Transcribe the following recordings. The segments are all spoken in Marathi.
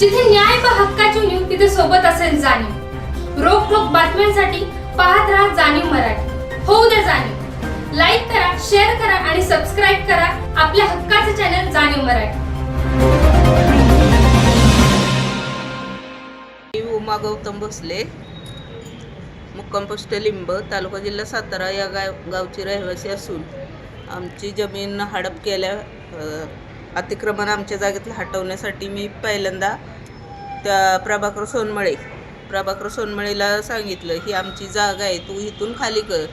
जिथे न्याय पहा हक्काची न्यू तिथे सोबत असेल जाणीव. रोखोक बातम्यांसाठी पाहत राहा जाणीव मराठी. होऊ द्या जाणीव. लाईक करा शेअर करा आणि सबस्क्राईब करा आपल्या हक्काचे चॅनल जाणीव मराठी. उमा गौतम भोसले मुक्काम पोस्ट लिंब तालुका जिल्हा सातारा या गाव गावची रहिवासी असून आमची जमीन हडप केल्या अतिक्रमण आमच्या जागेतलं हटवण्यासाठी मी पहिल्यांदा त्या प्रभाकर सोनमळे प्रभाकर सोनमळेला सांगितलं ही आमची जागा आहे तू इथून खाली कर.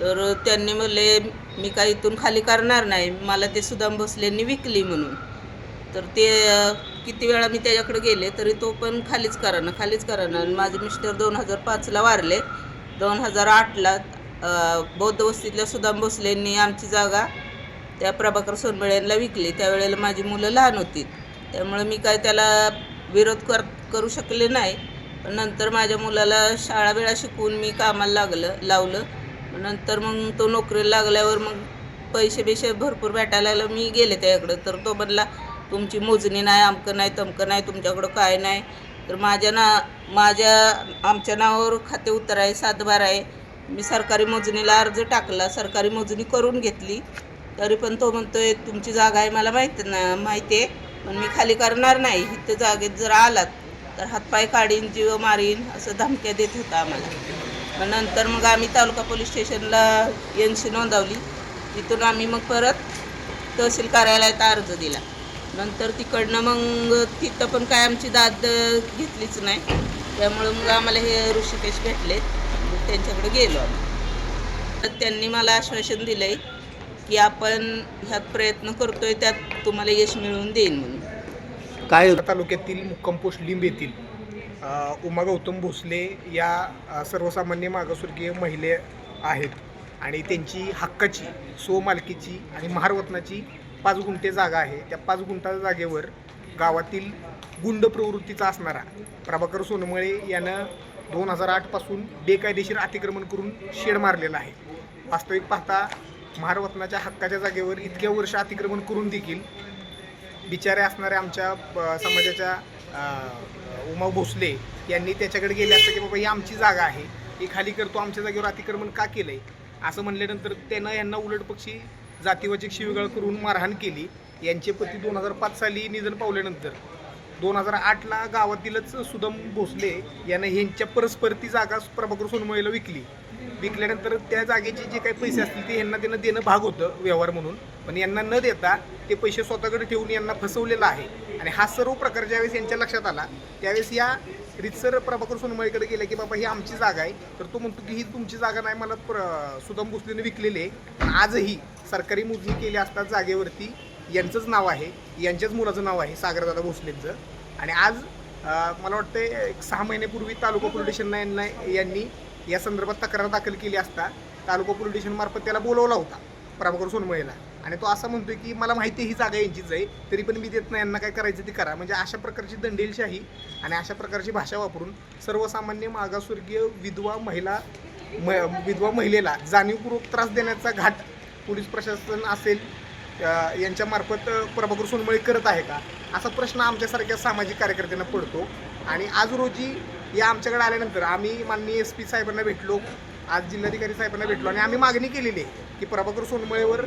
तर त्यांनी म्हणले मी काय इथून खाली करणार नाही मला ते सुदाम भोसलेंनी विकली म्हणून. तर ते किती वेळा मी त्याच्याकडे गेले तरी तो पण खालीच कराना खालीच कराना. आणि माझे मिस्टर दोन हजार पाचला वारले. दोन हजार आठला बौद्ध वस्तीतल्या सुदाम भोसलेंनी आमची जागा त्या प्रभाकर सोनबळ्यांना विकली. त्यावेळेला माझी मुलं लहान होती. त्यामुळे मी काय त्याला विरोध कर करू शकले नाही. नंतर माझ्या मुलाला शाळा वेळा शिकवून मी कामाला लागलं लावलं. नंतर मग तो नोकरीला लागल्यावर मग पैसे बिशे भरपूर भेटायला लागलं. मी गेले त्याकडं. तर तो म्हणला तुमची मोजणी नाही अमकं नाही तमकं नाही तुमच्याकडं काय नाही. तर माझ्या ना माझ्या आमच्या नावावर खाते उत्तर आहे सातबार आहे. मी सरकारी मोजणीला अर्ज टाकला. सरकारी मोजणी करून घेतली. तरी पण तो म्हणतोय तुमची जागा आहे मला माहीत ना माहिती आहे. पण मी खाली करणार नाही. इथं जागेत जर आलात तर हातपाय काढीन जीव मारीन असं धमक्या देत होता आम्हाला. मग नंतर मग आम्ही तालुका पोलीस स्टेशनला एन सी नोंदवली. तिथून आम्ही मग परत तहसील कार्यालयात अर्ज दिला. नंतर तिकडनं मग तिथं पण काय आमची दाद घेतलीच नाही. त्यामुळं मग आम्हाला हे ऋषिकेश भेटले त्यांच्याकडे गेलो आम्ही. तर त्यांनी मला आश्वासन दिलं आहे की आपण ह्यात प्रयत्न करतोय त्यात तुम्हाला यश मिळवून देईन म्हणून. काय? तालुक्यातील मुक्काम पोस्ट लिंब येथील अ, उमा गौतम भोसले या अ, सर्वसामान्य मागासवर्गीय महिले आहेत आणि त्यांची हक्काची स्वमालकीची आणि महारवतनाची पाच गुंठे जागा आहे. त्या पाच गुंठा जागेवर गावातील गुंड प्रवृत्तीचा असणारा प्रभाकर सोनमळे यानं दोन हजार आठपासून बेकायदेशीर अतिक्रमण करून शेड मारलेला आहे. वास्तविक पाहता महारवतनाच्या हक्काच्या जागेवर इतक्या वर्ष अतिक्रमण करून देखील बिचारे असणाऱ्या आमच्या समाजाच्या उमा भोसले यांनी त्याच्याकडे गेले असतं की बाबा ही आमची जागा आहे ही खाली करतो आमच्या जागेवर अतिक्रमण का केलंय? असं म्हणल्यानंतर त्यानं यांना उलट पक्षी जातीवाचक शिवीगाळ करून मारहाण केली. यांचे पती दोन हजार पाच साली निधन पावल्यानंतर दोन हजार आठला गावातीलच सुदम भोसले यानं ह्यांच्या परस्पर ती जागा प्रभाकर सोनमळेला विकली. विकल्यानंतर त्या जागेचे जे काही पैसे असतील ते यांना त्यांना देणं भाग होतं व्यवहार म्हणून. पण यांना न देता ते पैसे स्वतःकडे ठेवून यांना फसवलेलं आहे. आणि हा सर्व प्रकार ज्यावेळेस यांच्या लक्षात आला त्यावेळेस या रितसर प्रभाकर सोनमळेकडे गेला की बाबा ही आमची जागा आहे. तर तो म्हणतो की ही तुमची जागा नाही मला प्र सुदम भोसलेने विकलेली आहे. पण आजही सरकारी मोजणी केली असता जागेवरती यांचंच नाव आहे यांच्याच मुलाचं नाव आहे सागरदादा भोसलेंचं. आणि आज मला वाटतं एक सहा महिन्यापूर्वी तालुका पोलीस यांना यांनी या संदर्भात तक्रार दाखल केली असता तालुका पोलिटिशनमार्फत त्याला बोलवला होता प्रभाकर सोनमळेला. आणि तो असं म्हणतोय की मला माहिती ही जागा यांचीच आहे तरी पण मी देत नाही यांना काय करायचं ते करा. म्हणजे अशा प्रकारची दंडेलशाही आणि अशा प्रकारची भाषा वापरून सर्वसामान्य मागासवर्गीय विधवा महिला म विधवा महिलेला जाणीवपूर्वक त्रास देण्याचा घाट पोलीस प्रशासन असेल यांच्यामार्फत यांच्या मार्फत प्रभाकर सोनमळे करत आहे का? असा प्रश्न आमच्यासारख्या सामाजिक कार्यकर्त्यांना पडतो. आणि आज रोजी या आमच्याकडे आल्यानंतर आम्ही माननीय एस पी साहेबांना भेटलो आज जिल्हाधिकारी साहेबांना भेटलो आणि आम्ही मागणी केलेली आहे की प्रभाकर सोनमळेवर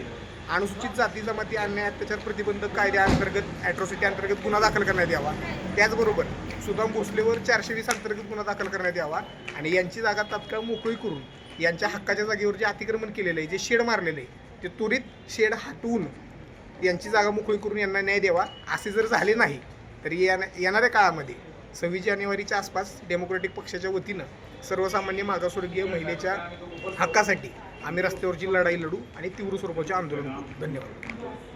अनुसूचित जाती जमाती अन्याय अत्याचार प्रतिबंधक कायद्याअंतर्गत ॲट्रॉसिटी अंतर्गत गुन्हा दाखल करण्यात यावा. त्याचबरोबर सुदाम भोसलेवर चारशे वीस अंतर्गत गुन्हा दाखल करण्यात यावा आणि यांची जागा तात्काळ मोकळी करून यांच्या हक्काच्या जागेवर जे अतिक्रमण केलेलं आहे जे शेड मारलेलं आहे ते त्वरित शेड हटवून यांची जागा मोकळी करून यांना न्याय द्यावा असे जर झाले नाही तर येणाऱ्या काळामध्ये सव्वीस जानेवारीच्या आसपास डेमोक्रेटिक पक्षाच्या वतीनं सर्वसामान्य मागासवर्गीय महिलेच्या हक्कासाठी आम्ही रस्त्यावरची लढाई लढू आणि तीव्र स्वरूपाचे आंदोलन करू. धन्यवाद.